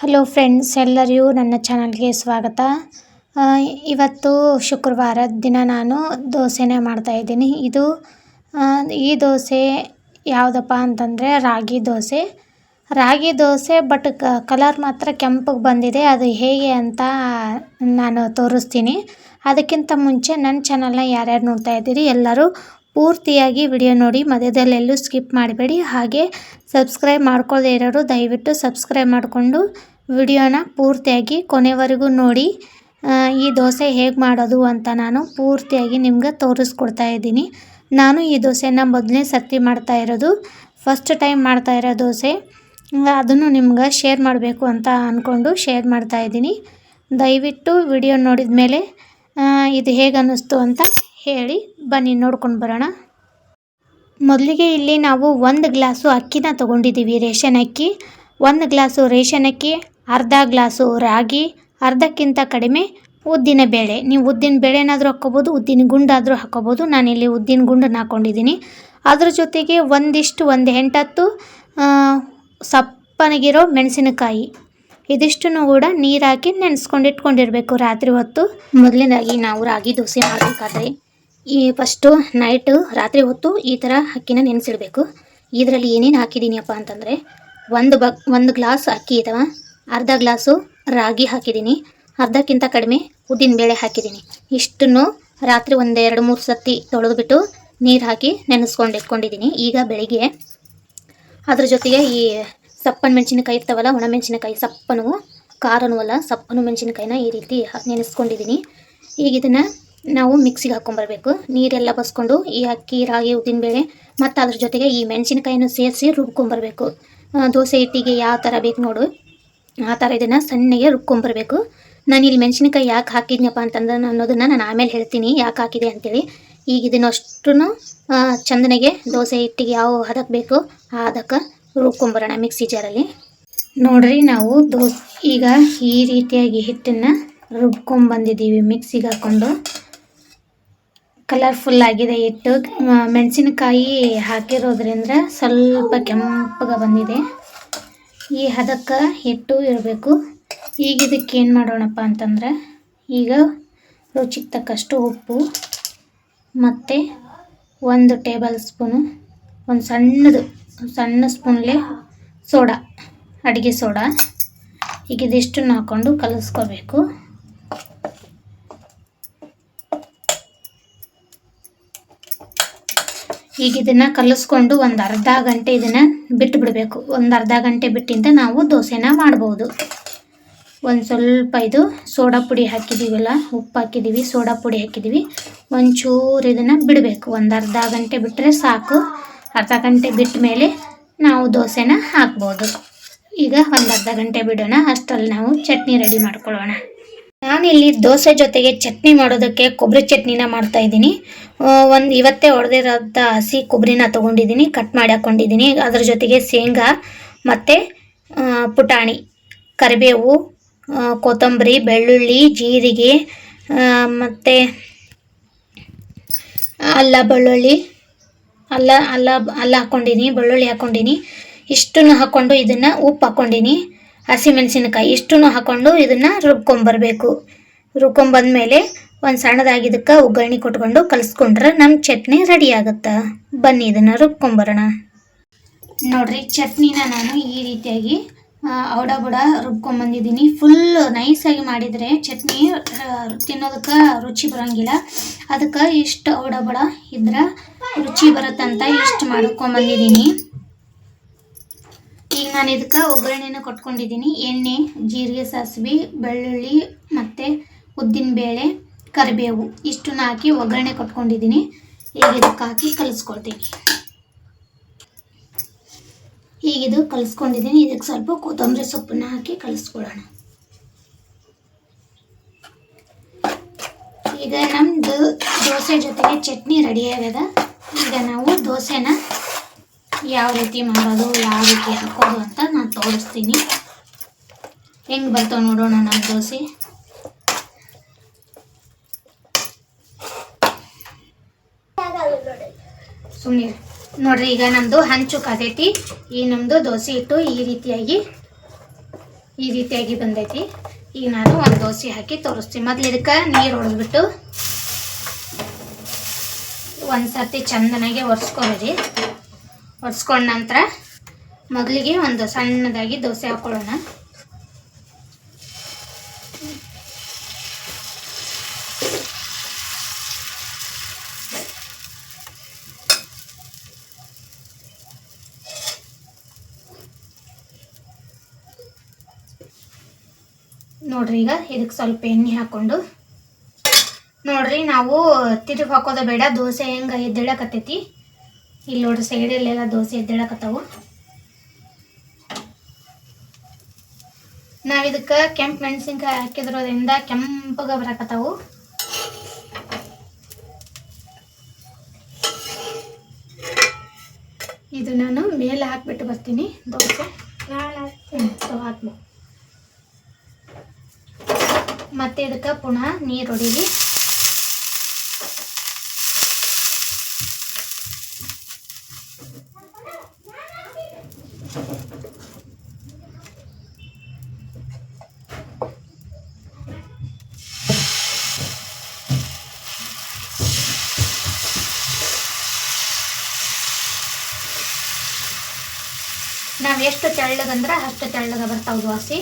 Hello friends ಎಲ್ಲರಿಗೂ ನನ್ನ ಚಾನಲ್ಗೆ ಸ್ವಾಗತ. ಇವತ್ತು ಶುಕ್ರವಾರ ದಿನ ನಾನು ದೋಸೆನೇ ಮಾಡ್ತಾಯಿದ್ದೀನಿ ಇದು ಈ ದೋಸೆ ಯಾವುದಪ್ಪ ಅಂತಂದರೆ ರಾಗಿ ದೋಸೆ. ರಾಗಿ ದೋಸೆ ಬಟ್ ಕಲರ್ ಮಾತ್ರ ಕೆಂಪಗೆ ಬಂದಿದೆ. ಅದು ಹೇಗೆ ಅಂತ ನಾನು ತೋರಿಸ್ತೀನಿ. ಅದಕ್ಕಿಂತ ಮುಂಚೆ ನನ್ನ ಚಾನಲ್ನ ಯಾರ್ಯಾರು ನೋಡ್ತಾ ಇದ್ದೀರಿ ಎಲ್ಲರೂ ಪೂರ್ತಿಯಾಗಿ ವಿಡಿಯೋ ನೋಡಿ ಮಧ್ಯದಲ್ಲೆಲ್ಲೂ ಸ್ಕಿಪ್ ಮಾಡಬೇಡಿ. ಹಾಗೆ ಸಬ್ಸ್ಕ್ರೈಬ್ ಮಾಡ್ಕೊಳ್ಳದೇ ಇರೋರು ದಯವಿಟ್ಟು ಸಬ್ಸ್ಕ್ರೈಬ್ ಮಾಡಿಕೊಂಡು ವಿಡಿಯೋನ ಪೂರ್ತಿಯಾಗಿ ಕೊನೆವರೆಗೂ ನೋಡಿ. ಈ ದೋಸೆ ಹೇಗೆ ಮಾಡೋದು ಅಂತ ನಾನು ಪೂರ್ತಿಯಾಗಿ ನಿಮ್ಗೆ ತೋರಿಸ್ಕೊಡ್ತಾ ಇದ್ದೀನಿ. ನಾನು ಈ ದೋಸೆನ ಮೊದಲನೇ ಸರ್ತಿ ಮಾಡ್ತಾ ಇರೋದು. ಫಸ್ಟ್ ಟೈಮ್ ಮಾಡ್ತಾ ಇರೋ ದೋಸೆ. ಅದನ್ನು ನಿಮ್ಗೆ ಶೇರ್ ಮಾಡಬೇಕು ಅಂತ ಅಂದ್ಕೊಂಡು ಶೇರ್ ಮಾಡ್ತಾ ಇದ್ದೀನಿ. ದಯವಿಟ್ಟು ವಿಡಿಯೋ ನೋಡಿದ ಮೇಲೆ ಇದು ಹೇಗೆ ಅನ್ನಿಸ್ತು ಅಂತ ಹೇಳಿ, ಬನ್ನಿ ನೋಡ್ಕೊಂಡು ಬರೋಣ. ಮೊದಲಿಗೆ ಇಲ್ಲಿ ನಾವು ಒಂದು ಗ್ಲಾಸು ಅಕ್ಕಿನ ತೊಗೊಂಡಿದ್ದೀವಿ ರೇಷನ್ ಅಕ್ಕಿ. ಒಂದು ಗ್ಲಾಸು ರೇಷನ್ ಅಕ್ಕಿ, ಅರ್ಧ ಗ್ಲಾಸು ರಾಗಿ, ಅರ್ಧಕ್ಕಿಂತ ಕಡಿಮೆ ಉದ್ದಿನ ಬೇಳೆ. ನೀವು ಉದ್ದಿನ ಬೇಳೆನಾದರೂ ಹಾಕ್ಕೋಬೋದು, ಉದ್ದಿನ ಗುಂಡಾದರೂ ಹಾಕ್ಕೋಬೋದು. ನಾನಿಲ್ಲಿ ಉದ್ದಿನ ಗುಂಡನ್ನು ಹಾಕ್ಕೊಂಡಿದ್ದೀನಿ. ಅದ್ರ ಜೊತೆಗೆ ಒಂದಿಷ್ಟು ಒಂದು ಎಂಟತ್ತು ಸಪ್ಪನಗಿರೋ ಮೆಣಸಿನಕಾಯಿ. ಇದಿಷ್ಟನ್ನು ಕೂಡ ನೀರು ಹಾಕಿ ನೆನೆಸ್ಕೊಂಡು ಇಟ್ಕೊಂಡಿರಬೇಕು ರಾತ್ರಿ ಹೊತ್ತು. ಮೊದಲನೇದಾಗಿ ನಾವು ರಾಗಿ, ದೋಸೆ ಮಾಡಬೇಕಾದ್ರೆ. ಈ ಫಸ್ಟು ನೈಟು ರಾತ್ರಿ ಹೊತ್ತು ಈ ಥರ ಅಕ್ಕಿನ ನೆನೆಸಿಡಬೇಕು. ಇದರಲ್ಲಿ ಏನೇನು ಹಾಕಿದ್ದೀನಿಯಪ್ಪ ಅಂತಂದರೆ ಒಂದು ಬಗ್ ಒಂದು ಗ್ಲಾಸ್ ಅಕ್ಕಿ ಇದಾವ ಅರ್ಧ ಗ್ಲಾಸು ರಾಗಿ ಹಾಕಿದ್ದೀನಿ ಅರ್ಧಕ್ಕಿಂತ ಕಡಿಮೆ ಉದ್ದಿನಬೇಳೆ ಹಾಕಿದ್ದೀನಿ ಇಷ್ಟನ್ನು ರಾತ್ರಿ ಒಂದು ಎರಡು ಮೂರು ಸತಿ ತೊಳೆದುಬಿಟ್ಟು ನೀರು ಹಾಕಿ ನೆನೆಸ್ಕೊಂಡು ಇಟ್ಕೊಂಡಿದ್ದೀನಿ ಈಗ ಬೆಳಿಗ್ಗೆ ಅದ್ರ ಜೊತೆಗೆ ಈ ಸಪ್ಪನ ಮೆಣಸಿನಕಾಯಿ ಇರ್ತಾವಲ್ಲ ಒಣ ಮೆಣಸಿನಕಾಯಿ ಸಪ್ಪನು ಖಾರನೂ ಅಲ್ಲ, ಸಪ್ಪನು ಮೆಣಸಿನಕಾಯಿನ ಈ ರೀತಿ ನೆನೆಸ್ಕೊಂಡಿದ್ದೀನಿ ಈಗ ಇದನ್ನು ನಾವು ಮಿಕ್ಸಿಗೆ ಹಾಕ್ಕೊಂಬರ್ಬೇಕು ನೀರೆಲ್ಲ ಬಸ್ಕೊಂಡು ಈ ಅಕ್ಕಿ, ರಾಗಿ ಉದ್ದಿನಬೇಳೆ ಮತ್ತು ಅದ್ರ ಜೊತೆಗೆ ಈ ಮೆಣಸಿನಕಾಯಿನೂ ಸೇರಿಸಿ ರುಬ್ಕೊಂಬರ್ಬೇಕು ದೋಸೆ ಹಿಟ್ಟಿಗೆ ಯಾವ ಥರ ಬೇಕು ನೋಡು. ಆ ಥರ ಇದನ್ನು ಸಣ್ಣಗೆ ರುಬ್ಕೊಂಬರ್ಬೇಕು ನಾನು ಇಲ್ಲಿ ಮೆಣಸಿನಕಾಯಿ ಯಾಕೆ ಹಾಕಿದ್ನಪ್ಪ ಅಂತಂದ್ರೆ ಅನ್ನೋದನ್ನು ನಾನು ಆಮೇಲೆ ಹೇಳ್ತೀನಿ ಯಾಕೆ ಹಾಕಿದೆ ಅಂತೇಳಿ. ಈಗ ಇದನ್ನಷ್ಟು ಚಂದನೆಗೆ ದೋಸೆ ಹಿಟ್ಟಿಗೆ ಯಾವ ಹದಕ್ಕೆ ಬೇಕು ಆ ಹದಕ್ಕೆ ರುಬ್ಕೊಂಬರೋಣ ಮಿಕ್ಸಿ ಜಾರಲ್ಲಿ. ನೋಡ್ರಿ ನಾವು ದೋಸೆ ಈಗ ಈ ರೀತಿಯಾಗಿ ಹಿಟ್ಟನ್ನು ರುಬ್ಕೊಂಬಂದಿದ್ದೀವಿ ಮಿಕ್ಸಿಗೆ ಹಾಕ್ಕೊಂಡು ಕಲರ್ಫುಲ್ ಆಗಿದೆ ಹಿಟ್ಟು. ಮೆಣಸಿನಕಾಯಿ ಹಾಕಿರೋದ್ರಿಂದ ಸ್ವಲ್ಪ ಕೆಂಪಗೆ ಬಂದಿದೆ. ಈ ಹದಕ್ಕೆ ಹಿಟ್ಟು ಇರಬೇಕು. ಈಗ ಇದಕ್ಕೆ ಏನು ಮಾಡೋಣಪ್ಪ ಅಂತಂದ್ರೆ ಈಗ ರುಚಿಗೆ ತಕ್ಕಷ್ಟು ಉಪ್ಪು, ಮತ್ತು ಒಂದು ಟೇಬಲ್ ಸ್ಪೂನು, ಒಂದು ಸಣ್ಣದು, ಸಣ್ಣ ಸ್ಪೂನ್ಲೆ ಸೋಡಾ, ಅಡುಗೆ ಸೋಡಾ. ಈಗ ಇದಿಷ್ಟನ್ನು ಹಾಕ್ಕೊಂಡು ಕಲಿಸ್ಕೋಬೇಕು. ಈಗ ಇದನ್ನ ಕಲಿಸ್ಕೊಂಡು ಒಂದು ಅರ್ಧ ಗಂಟೆ ಇದನ್ನು ಬಿಟ್ಟು ಬಿಡಬೇಕು. ಒಂದು ಅರ್ಧ ಗಂಟೆ ಬಿಟ್ಟಿಂದ ನಾವು ದೋಸೆನ ಮಾಡ್ಬೋದು. ಒಂದು ಸ್ವಲ್ಪ ಇದು ಸೋಡಾ ಪುಡಿ ಹಾಕಿದ್ದೀವಲ್ಲ ಉಪ್ಪು ಹಾಕಿದ್ದೀವಿ ಸೋಡಾ ಪುಡಿ ಹಾಕಿದ್ದೀವಿ ಒಂಚೂರು ಇದನ್ನು ಬಿಡಬೇಕು. ಒಂದು ಅರ್ಧ ಗಂಟೆ ಬಿಟ್ಟರೆ ಸಾಕು. ಅರ್ಧ ಗಂಟೆ ಬಿಟ್ಟ ಮೇಲೆ ನಾವು ದೋಸೆನ ಹಾಕ್ಬೋದು. ಈಗ ಒಂದು ಅರ್ಧ ಗಂಟೆ ಬಿಡೋಣ. ಅಷ್ಟರಲ್ಲಿ ನಾವು ಚಟ್ನಿ ರೆಡಿ ಮಾಡ್ಕೊಳ್ಳೋಣ. ನಾನಿಲ್ಲಿ ದೋಸೆ ಜೊತೆಗೆ ಚಟ್ನಿ ಮಾಡೋದಕ್ಕೆ ಕೊಬ್ಬರಿ ಚಟ್ನಿನ ಮಾಡ್ತಾ ಇದ್ದೀನಿ. ಒಂದು ಇವತ್ತೇ ಹೊಡೆದಿರೋಂಥ ಹಸಿ ಕೊಬ್ಬರಿನ ತೊಗೊಂಡಿದ್ದೀನಿ ಕಟ್ ಮಾಡಿ ಹಾಕ್ಕೊಂಡಿದ್ದೀನಿ ಅದ್ರ ಜೊತೆಗೆ ಶೇಂಗಾ ಮತ್ತು ಪುಟಾಣಿ, ಕರಿಬೇವು ಕೊತ್ತಂಬರಿ, ಬೆಳ್ಳುಳ್ಳಿ, ಜೀರಿಗೆ ಮತ್ತು ಅಲ್ಲ, ಬೆಳ್ಳುಳ್ಳಿ, ಅಲ್ಲ ಅಲ್ಲ ಅಲ್ಲ ಹಾಕ್ಕೊಂಡಿನಿ ಬೆಳ್ಳುಳ್ಳಿ ಹಾಕ್ಕೊಂಡಿನಿ ಇಷ್ಟನ್ನು ಹಾಕ್ಕೊಂಡು ಇದನ್ನು ಉಪ್ಪು ಹಾಕ್ಕೊಂಡಿನಿ ಹಸಿಮೆಣಸಿನಕಾಯಿ ಇಷ್ಟನ್ನು ಹಾಕ್ಕೊಂಡು ಇದನ್ನು ರುಬ್ಕೊಂಬರ್ಬೇಕು. ರುಬ್ಕೊಂಬಂದಮೇಲೆ ಒಂದು ಸಣ್ಣದಾಗಿದ್ದಕ್ಕೆ ಒಗ್ಗರಣೆ ಕೊಟ್ಕೊಂಡು ಕಲಿಸ್ಕೊಂಡ್ರೆ ನಮ್ಮ ಚಟ್ನಿ ರೆಡಿ ಆಗುತ್ತೆ? ಬನ್ನಿ, ಇದನ್ನು ರುಬ್ಕೊಂಬರೋಣ. ನೋಡ್ರಿ, ಚಟ್ನಿನ ನಾನು ಈ ರೀತಿಯಾಗಿ ಅವಡ ಬುಡ ರುಬ್ಕೊಂಬಂದಿದ್ದೀನಿ. ಫುಲ್ ನೈಸಾಗಿ ಮಾಡಿದರೆ ಚಟ್ನಿ ತಿನ್ನೋದಕ್ಕೆ ರುಚಿ ಬರೋಂಗಿಲ್ಲ. ಅದಕ್ಕೆ ಇಷ್ಟು ಅವಡ ಬುಡ ಇದ್ರೆ ರುಚಿ ಬರುತ್ತಂತ ಇಷ್ಟು ಮಾಡ್ಕೊಂಬಂದಿದ್ದೀನಿ. ಈಗ ನಾನು ಇದಕ್ಕೆ ಒಗ್ಗರಣೆನ ಕೊಟ್ಕೊಂಡಿದ್ದೀನಿ. ಎಣ್ಣೆ, ಜೀರಿಗೆ, ಸಾಸಿವೆ, ಬೆಳ್ಳುಳ್ಳಿ ಮತ್ತು ಉದ್ದಿನಬೇಳೆ ಕರಿಬೇವು ಇಷ್ಟನ್ನ ಹಾಕಿ ಒಗ್ಗರಣೆ ಕೊಟ್ಕೊಂಡಿದ್ದೀನಿ. ಈಗ ಇದಕ್ಕೆ ಹಾಕಿ ಕಲಿಸ್ಕೊಳ್ತೀನಿ. ಈಗ ಇದು ಕಲಿಸ್ಕೊಂಡಿದ್ದೀನಿ. ಇದಕ್ಕೆ ಸ್ವಲ್ಪ ಕೊತ್ತಂಬರಿ ಸೊಪ್ಪನ್ನ ಹಾಕಿ ಕಲಿಸ್ಕೊಳ್ಳೋಣ. ಈಗ ನಮ್ಮದು ದೋಸೆ ಜೊತೆಗೆ ಚಟ್ನಿ ರೆಡಿ ಆಗ್ಯದ. ಈಗ ನಾವು ದೋಸೆನ ಯಾವ ರೀತಿ ಮಾಡೋದು, ಯಾವ ರೀತಿ ಹಾಕೋದು ಅಂತ ನಾನು ತೋರಿಸ್ತೀನಿ. ಹೆಂಗೆ ಬರ್ತಾವೆ ನೋಡೋಣ ನಮ್ಮ ದೋಸೆ ಸುಮ್ಮನೆ ನೋಡ್ರಿ, ಈಗ ನಮ್ಮದು ಹಂಚು ಕಾದೈತಿ ಈ ನಮ್ಮದು ದೋಸೆ ಇಟ್ಟು ಈ ರೀತಿಯಾಗಿ ಈ ರೀತಿಯಾಗಿ ಬಂದೈತಿ. ಈಗ ನಾನು ಒಂದು ದೋಸೆ ಹಾಕಿ ತೋರಿಸ್ತೀನಿ. ಮೊದ್ಲು ಇದಕ್ಕೆ ನೀರು ಹೊಡೆದ್ಬಿಟ್ಟು ಒಂದು ಸರ್ತಿ ಚಂದನಾಗೆ ಒರೆಸ್ಕೊಬೇಡಿ ಒರೆಸ್ಕೊಂಡ ನಂತರ ಮೊದಲಿಗೆ ಒಂದು ಸಣ್ಣದಾಗಿ ದೋಸೆ ಹಾಕೊಳ್ಳೋಣ. ನೋಡ್ರಿ ಈಗ ಇದಕ್ಕೆ ಸ್ವಲ್ಪ ಎಣ್ಣೆ ಹಾಕೊಂಡು. ನೋಡ್ರಿ ನಾವು ತಿರುಗಿ ಹಾಕೋದ ಬೇಡ, ದೋಸೆ ಹೆಂಗೆ ಎದ್ದೇಳಕತ್ತೈತಿ. ಇಲ್ಲಿ ನೋಡ್ರಿ ಸೈಡಲ್ಲೆಲ್ಲ ದೋಸೆ ಎದ್ದೇಳಕತ್ತಾವು. ನಾವು ಇದಕ್ಕೆ ಕೆಂಪು ಮೆಣಸಿನ್ಕಾಯಿ ಹಾಕಿದ್ರೋದ್ರಿಂದ ಕೆಂಪಗ ಬರಕತ್ತಾವು. ಇದು ನಾನು ಮೇಲೆ ಹಾಕ್ಬಿಟ್ಟು ಬರ್ತೀನಿ ದೋಸೆ. ಹಾಕ್ಬೋದು ಹಾಕ್ಬೇಕು ಮತ್ತೆ ಇದಕ್ಕೆ ಪುನಃ ನೀರು ಹೊಡೀರಿ. ನಾವು ಎಷ್ಟು ತೆಳ್ಳಗಂದ್ರೆ ಅಷ್ಟು ತೆಳ್ಳಗ ಬರ್ತಾವ ದ್ವಾಸಿ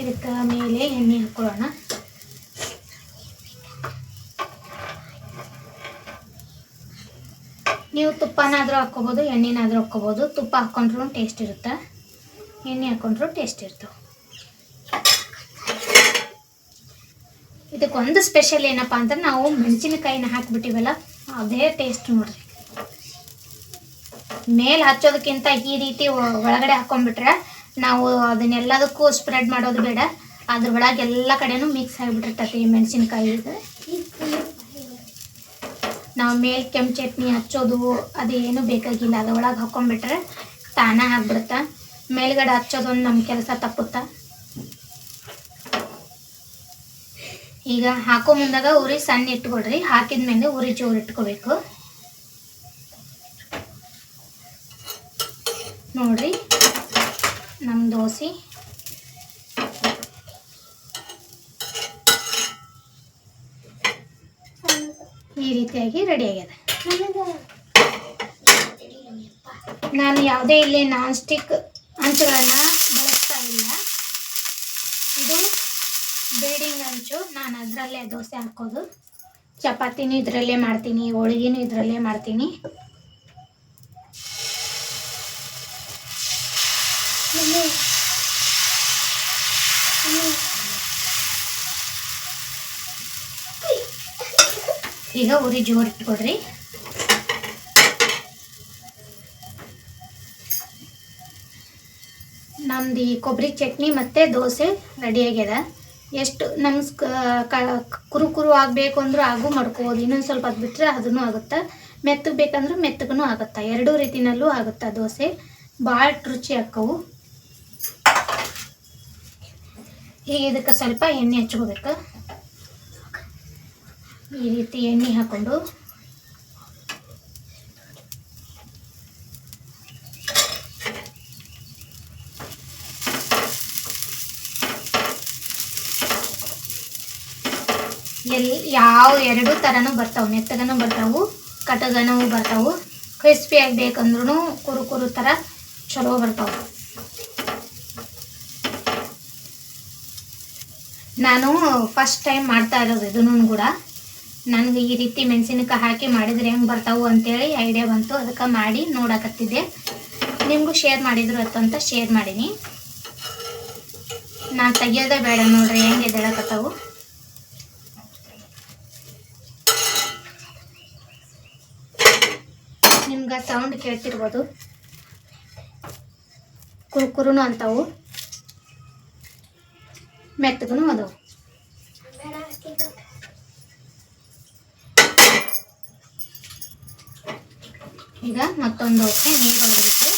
ಇದಕ್ಕೆ ಮೇಲೆ ಎಣ್ಣೆ ಹಾಕೊಳ್ಳೋಣ. ನೀವು ತುಪ್ಪನಾದರೂ ಹಾಕ್ಕೋಬೋದು, ಎಣ್ಣೆನಾದರೂ ಹಾಕ್ಕೋಬೋದು. ತುಪ್ಪ ಹಾಕ್ಕೊಂಡ್ರೂ ಟೇಸ್ಟ್ ಇರುತ್ತೆ. ಎಣ್ಣೆ ಹಾಕ್ಕೊಂಡ್ರೂ ಟೇಸ್ಟ್ ಇರ್ತವೆ. ಇದಕ್ಕೊಂದು ಸ್ಪೆಷಲ್ ಏನಪ್ಪ ಅಂದ್ರೆ ನಾವು ಮೆಣಸಿನಕಾಯಿನ ಹಾಕ್ಬಿಟ್ಟಿವಲ್ಲ, ಅದೇ ಟೇಸ್ಟ್ ನೋಡ್ರಿ. ಮೇಲೆ ಹಚ್ಚೋದಕ್ಕಿಂತ ಈ ರೀತಿ ಒಳಗಡೆ ಹಾಕೊಂಡ್ಬಿಟ್ರೆ ನಾವು ಅದನ್ನೆಲ್ಲದಕ್ಕೂ ಸ್ಪ್ರೆಡ್ ಮಾಡೋದು ಬೇಡ. ಅದ್ರ ಒಳಗೆ ಎಲ್ಲ ಕಡೆನೂ ಮಿಕ್ಸ್ ಆಗಿಬಿಟ್ಟಿರ್ತೈತಿ ಮೆಣಸಿನ್ಕಾಯಿ ನಾವು ಮೇಲೆ ಕೆಂಪು ಚಟ್ನಿ ಹಚ್ಚೋದು ಅದೇನು ಬೇಕಾಗಿಲ್ಲ. ಅದ್ರ ಒಳಗೆ ಹಾಕೊಂಡ್ಬಿಟ್ರೆ ತಾನ ಆಗ್ಬಿಡುತ್ತೆ? ಮೇಲ್ಗಡೆ ಹಚ್ಚೋದೊಂದು ನಮ್ಮ ಕೆಲಸ ತಪ್ಪುತ್ತಾ? ಈಗ ಹಾಕೋ ಮುಂದಾಗ ಉರಿ ಸಣ್ಣ ಇಟ್ಕೊಳ್ರಿ. ಹಾಕಿದ್ಮೇಲೆ ಉರಿ ಜೋರು ಇಟ್ಕೋಬೇಕು. ನೋಡ್ರಿ ನಮ್ಮ ದೋಸೆ. ಈ ರೀತಿಯಾಗಿ ರೆಡಿ ಆಗ್ಯದ ನಾನು ಯಾವುದೇ ಇಲ್ಲಿ ನಾನ್ ಸ್ಟಿಕ್ ಅಂಚುಗಳನ್ನ ಬಳಸ್ತಾ ಇಲ್ಲ. ಇದು ಬೇಡಿಂಗ್ ಅಂಚು. ನಾನು ಅದರಲ್ಲೇ ದೋಸೆ ಹಾಕೋದು. ಚಪಾತಿನೂ ಇದರಲ್ಲೇ ಮಾಡ್ತೀನಿ, ಹೋಳಿಗೆನೂ ಇದರಲ್ಲೇ ಮಾಡ್ತೀನಿ. ಈಗ ಉರಿ ಜೋರು ಇಟ್ಕೊಡ್ರಿ ನಮ್ದು ಈ ಕೊಬ್ಬರಿ ಚಟ್ನಿ ಮತ್ತು ದೋಸೆ ರೆಡಿ ಆಗ್ಯದ. ಎಷ್ಟು ನಮ್ಮ ಕುರು ಕುರು ಆಗಬೇಕು ಅಂದ್ರೆ ಆಗು ಮಾಡ್ಕೋಬೋದು. ಇನ್ನೊಂದು ಸ್ವಲ್ಪ ಅದು ಬಿಟ್ಟರೆ ಅದನ್ನು ಆಗುತ್ತೆ. ಮೆತ್ತಗೆ ಬೇಕಂದ್ರೆ ಮೆತ್ತಗೂ ಆಗುತ್ತೆ. ಎರಡೂ ರೀತಿನಲ್ಲೂ ಆಗುತ್ತೆ ದೋಸೆ. ಭಾಳ ರುಚಿ ಆಕ್ಕವು ಈಗ ಇದಕ್ಕೆ ಸ್ವಲ್ಪ ಎಣ್ಣೆ ಹಚ್ಕೋಬೇಕು ಈ ರೀತಿ ಎಣ್ಣೆ ಹಾಕೊಂಡು ಎಲ್ಲಿ ಯಾವ ಎರಡು ಥರನೂ ಬರ್ತಾವೆ, ಮೆತ್ತಗನೂ ಬರ್ತಾವು ಕಟಗನೂ ಬರ್ತಾವು. ಕ್ರಿಸ್ಪಿಯಾಗಿ ಬೇಕಂದ್ರೂ ಕುರು ಕುರು ಥರ ಚಲೋ ಬರ್ತಾವೆ. ನಾನು ಫಸ್ಟ್ ಟೈಮ್ ಮಾಡ್ತಾ ಇರೋದು ಇದನ್ನು ಕೂಡ. ನನಗೆ ಈ ರೀತಿ ಮೆಣಸಿನಕಾಯಿ ಹಾಕಿ ಮಾಡಿದ್ರೆ ಹೆಂಗೆ ಬರ್ತಾವು ಅಂತೇಳಿ ಐಡಿಯಾ ಬಂತು. ಅದಕ್ಕೆ ಮಾಡಿ ನೋಡಕತ್ತಿದ್ದೆ. ನಿಮಗೂ ಶೇರ್ ಮಾಡಿದ್ರು ಅಂತ ಶೇರ್ ಮಾಡೀನಿ. ನಾನು ತೆಗಿಯೋದೇ ಬೇಡ ನೋಡ್ರಿ, ಹೆಂಗೆ ಎದ್ದೇಳಕತ್ತವು ನಿಮ್ಗೆ ಸೌಂಡ್ ಕೇಳ್ತಿರ್ಬೋದು. ಕುರುಕುರುನು ಅಂತವು. ಮೆತ್ತಗೂ ಅದಾವು. ಈಗ ಮತ್ತೊಂದು ದೋಸೆ ನೀರು ಹೊಡೆದ್ಬಿಟ್ಟು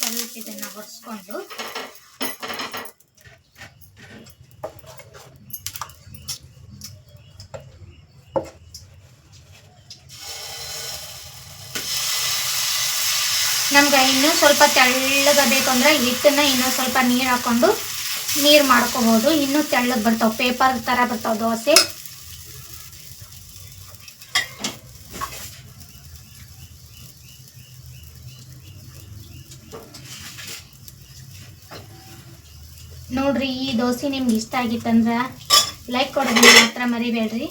ಸ್ವಲ್ಪ ಇದನ್ನು ಒರೆಸ್ಕೊಂಡು. ನಮ್ಗೆ ಇನ್ನೂ ಸ್ವಲ್ಪ ತೆಳ್ಳಗೆ ಬೇಕಂದ್ರೆ ಹಿಟ್ಟನ್ನ ಇನ್ನೂ ಸ್ವಲ್ಪ ನೀರು ಹಾಕ್ಕೊಂಡು ನೀರು ಮಾಡ್ಕೋಬೋದು. ಇನ್ನೂ ತೆಳ್ಳಗೆ ಬರ್ತಾವೆ. ಪೇಪರ್ ಥರ ಬರ್ತಾವೆ ದೋಸೆ ನೋಡ್ರಿ ಈ ದೋಸೆ ನಿಮ್ಗೆ ಇಷ್ಟ ಆಗಿತ್ತಂದ್ರೆ ಲೈಕ್ ಕೊಡೋದನ್ನ ಮಾತ್ರ ಮರಿಬೇಡ್ರಿ.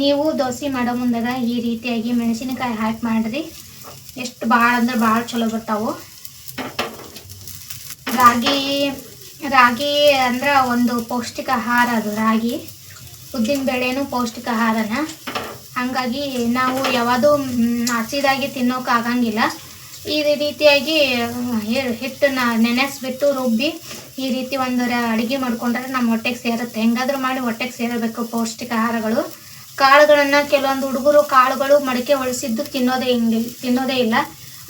ನೀವು ದೋಸೆ ಮಾಡೋ ಮುಂದಾಗ ಈ ರೀತಿಯಾಗಿ ಮೆಣಸಿನಕಾಯಿ ಹಾಕಿ ಮಾಡಿರಿ. ಎಷ್ಟು ಭಾಳ ಅಂದ್ರೆ ಭಾಳ ಚಲೋ ಬರ್ತಾವು. ರಾಗಿ ರಾಗಿ ಅಂದ್ರೆ ಒಂದು ಪೌಷ್ಟಿಕ ಆಹಾರ ಅದು ರಾಗಿ. ಉದ್ದಿನ ಬೇಳೆನೂ ಪೌಷ್ಟಿಕ ಆಹಾರನ ಹಾಗಾಗಿ ನಾವು ಯಾವುದು ಹಸಿದಾಗಿ ತಿನ್ನೋಕೆ ಆಗಂಗಿಲ್ಲ. ಈ ರೀತಿಯಾಗಿ ಹಿಟ್ಟನ್ನ ನೆನೆಸ್ಬಿಟ್ಟು ರುಬ್ಬಿ ಈ ರೀತಿ ಒಂದು ಅಡುಗೆ ಮಾಡ್ಕೊಂಡ್ರೆ ನಮ್ಮ ಹೊಟ್ಟೆಗೆ ಸೇರುತ್ತೆ. ಹೆಂಗಾದ್ರೂ ಮಾಡಿ ಹೊಟ್ಟೆಗೆ ಸೇರಬೇಕು ಪೌಷ್ಟಿಕ ಆಹಾರಗಳು ಕಾಳುಗಳನ್ನು ಕೆಲವೊಂದು ಹುಡುಗರು ಕಾಳುಗಳು ಮಡಿಕೆ ಒಳಿಸಿದ್ದು ತಿನ್ನೋದೇ ಹಿಂಗೆ, ತಿನ್ನೋದೇ ಇಲ್ಲ.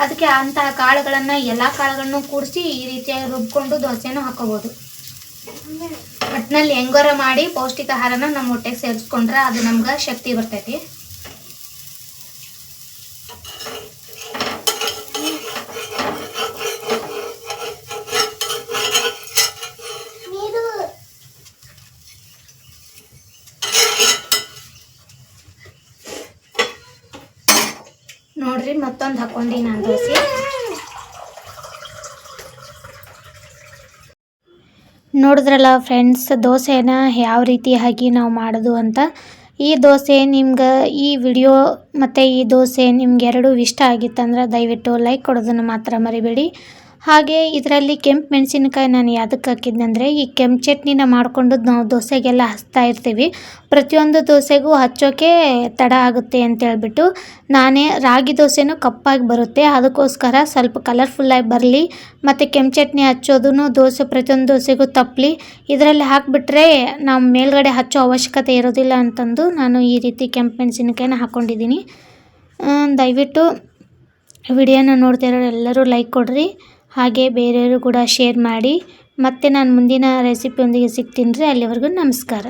ಅದಕ್ಕೆ ಅಂತಹ ಕಾಳುಗಳನ್ನು ಎಲ್ಲಾ ಕಾಳುಗಳನ್ನು ಕೂಡಿಸಿ ಈ ರೀತಿಯಾಗಿ ರುಬ್ಕೊಂಡು ದೋಸೆನೂ ಹಾಕೋಬಹುದು ಒಟ್ಟಿನಲ್ಲಿ ಹೆಂಗೋರ ಮಾಡಿ ಪೌಷ್ಟಿಕ ಆಹಾರನ ನಮ್ಮ ಹೊಟ್ಟೆಗೆ ಸೇರಿಸ್ಕೊಂಡ್ರೆ ಅದು ನಮ್ಗೆ ಶಕ್ತಿ ಬರ್ತೈತಿ. ಮತ್ತೊಂದು ಹಾಕೊಂಡಿ ನಾನು ದೋಸೆ. ನೋಡಿದ್ರಲ್ಲ ಫ್ರೆಂಡ್ಸ್ ದೋಸೆನ ಯಾವ ರೀತಿ ಹಾಕಿ ನಾವು ಮಾಡೋದು ಅಂತ. ಈ ದೋಸೆ ನಿಮ್ಗೆ ಈ ವಿಡಿಯೋ ಮತ್ತು ಈ ದೋಸೆ ನಿಮ್ಗೆ ಎರಡೂ ಇಷ್ಟ ಆಗಿತ್ತಂದ್ರೆ ದಯವಿಟ್ಟು ಲೈಕ್ ಕೊಡೋದನ್ನು ಮಾತ್ರ ಮರಿಬೇಡಿ. ಹಾಗೆ ಇದರಲ್ಲಿ ಕೆಂಪು ಮೆಣಸಿನಕಾಯಿ ನಾನು ಯಾವ್ದಕ್ಕೆ ಹಾಕಿದ್ನಂದರೆ ಈ ಕೆಂಪು ಚಟ್ನಿನ ಮಾಡಿಕೊಂಡು ನಾವು ದೋಸೆಗೆಲ್ಲ ಹಚ್ತಾ ಇರ್ತೀವಿ. ಪ್ರತಿಯೊಂದು ದೋಸೆಗೂ ಹಚ್ಚೋಕೆ ತಡ ಆಗುತ್ತೆ ಅಂತ ಹೇಳ್ಬಿಟ್ಟು ನಾನೇ ರಾಗಿ ದೋಸೆನೂ ಕಪ್ಪಾಗಿ ಬರುತ್ತೆ. ಅದಕ್ಕೋಸ್ಕರ ಸ್ವಲ್ಪ ಕಲರ್ಫುಲ್ಲಾಗಿ ಬರಲಿ, ಮತ್ತು ಕೆಂಪು ಚಟ್ನಿ ಹಚ್ಚೋದು ದೋಸೆ ಪ್ರತಿಯೊಂದು ದೋಸೆಗೂ ತಪ್ಪಲಿ ಇದರಲ್ಲಿ ಹಾಕಿಬಿಟ್ರೆ ನಾವು ಮೇಲ್ಗಡೆ ಹಚ್ಚೋ ಅವಶ್ಯಕತೆ ಇರೋದಿಲ್ಲ ಅಂತಂದು ನಾನು ಈ ರೀತಿ ಕೆಂಪು ಮೆಣಸಿನಕಾಯಿನ ಹಾಕ್ಕೊಂಡಿದ್ದೀನಿ ದಯವಿಟ್ಟು ವಿಡಿಯೋನ ನೋಡ್ತಾ ಇರೋರು ಎಲ್ಲರೂ ಲೈಕ್ ಕೊಡ್ರಿ. ಹಾಗೆ ಬೇರೆಯವರು ಕೂಡ ಶೇರ್ ಮಾಡಿ. ಮತ್ತೆ ನಾನು ಮುಂದಿನ ರೆಸಿಪಿಯೊಂದಿಗೆ ಸಿಗ್ತೀನಿ ರೀ. ಅಲ್ಲಿವರೆಗೂ ನಮಸ್ಕಾರ.